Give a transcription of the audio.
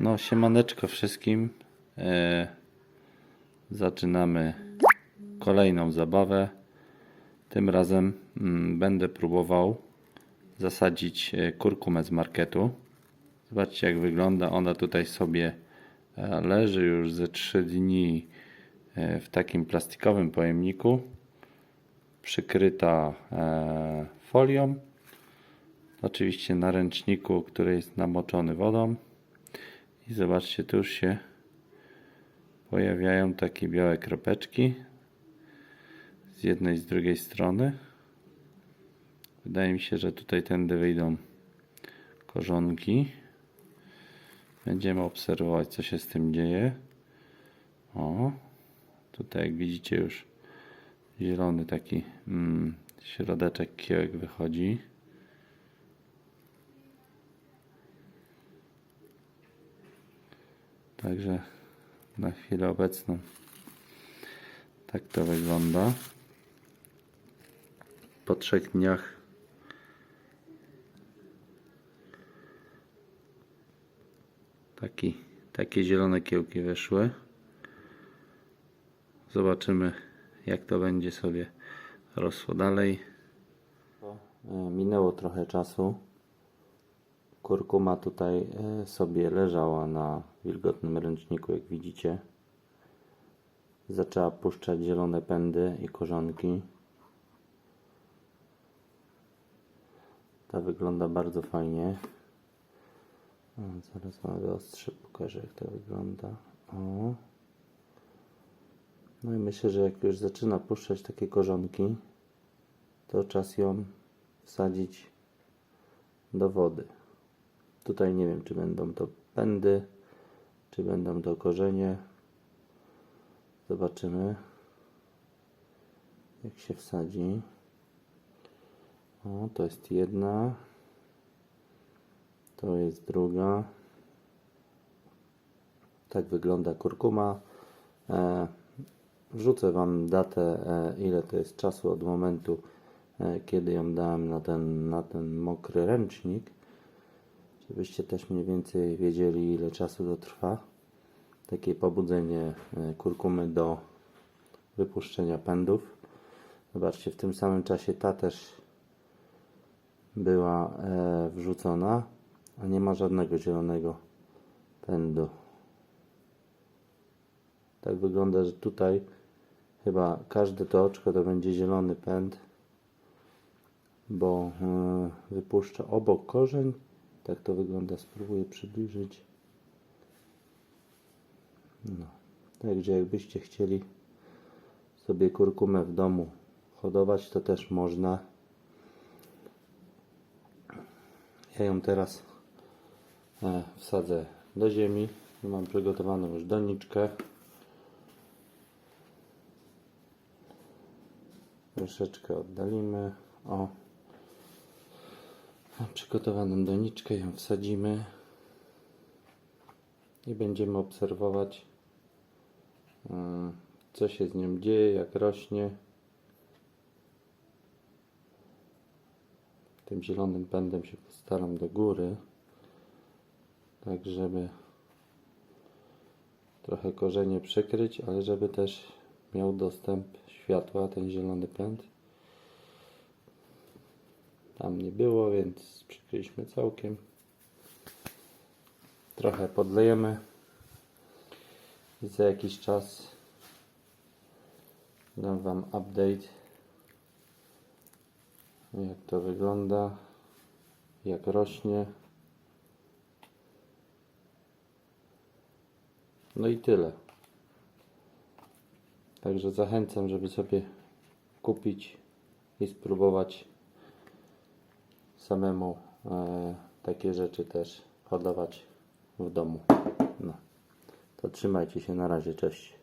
No, siemaneczko wszystkim. E, zaczynamy kolejną zabawę. Tym razem mm, będę próbował zasadzić e, kurkumę z marketu. Zobaczcie jak wygląda. Ona tutaj sobie e, leży już ze 3 dni e, w takim plastikowym pojemniku. Przykryta folią. Oczywiście na ręczniku, który jest namoczony wodą. I zobaczcie, tu już się pojawiają takie białe kropeczki z jednej i z drugiej strony. Wydaje mi się, że tutaj tędy wyjdą korzonki. Będziemy obserwować, co się z tym dzieje. O, tutaj jak widzicie już zielony taki mm, środeczek kiełek wychodzi. Także na chwilę obecną tak to wygląda. Po trzech dniach taki, takie zielone kiełki wyszły. Zobaczymy jak to będzie sobie rosło dalej. Minęło trochę czasu. Kurkuma tutaj e, sobie leżała na wilgotnym ręczniku, jak widzicie. Zaczęła puszczać zielone pędy i korzonki. Ta wygląda bardzo fajnie. Zaraz Wam wyostrze pokażę, jak to wygląda. O. No i myślę, że jak już zaczyna puszczać takie korzonki, to czas ją wsadzić do wody. Tutaj nie wiem, czy będą to pędy, czy będą to korzenie. Zobaczymy, jak się wsadzi. O, to jest jedna. To jest druga. Tak wygląda kurkuma. E, wrzucę Wam datę, e, ile to jest czasu od momentu, e, kiedy ją dałem na ten, na ten mokry ręcznik żebyście też mniej więcej wiedzieli ile czasu to trwa. Takie pobudzenie e, kurkumy do wypuszczenia pędów. Zobaczcie w tym samym czasie ta też była e, wrzucona a nie ma żadnego zielonego pędu. Tak wygląda, że tutaj chyba każde to oczko to będzie zielony pęd bo e, wypuszcza obok korzeń tak to wygląda, spróbuję przybliżyć. No. Także jakbyście chcieli sobie kurkumę w domu hodować, to też można. Ja ją teraz e, wsadzę do ziemi. Mam przygotowaną już doniczkę. Troszeczkę oddalimy. O, Przygotowaną doniczkę, ją wsadzimy i będziemy obserwować e, co się z nią dzieje, jak rośnie. Tym zielonym pędem się postaram do góry, tak żeby trochę korzenie przykryć, ale żeby też miał dostęp światła ten zielony pęd. Tam nie było, więc przykryliśmy całkiem. Trochę podlejemy. I za jakiś czas dam Wam update jak to wygląda, jak rośnie. No i tyle. Także zachęcam, żeby sobie kupić i spróbować samemu e, takie rzeczy też hodować w domu. No. To trzymajcie się na razie, cześć.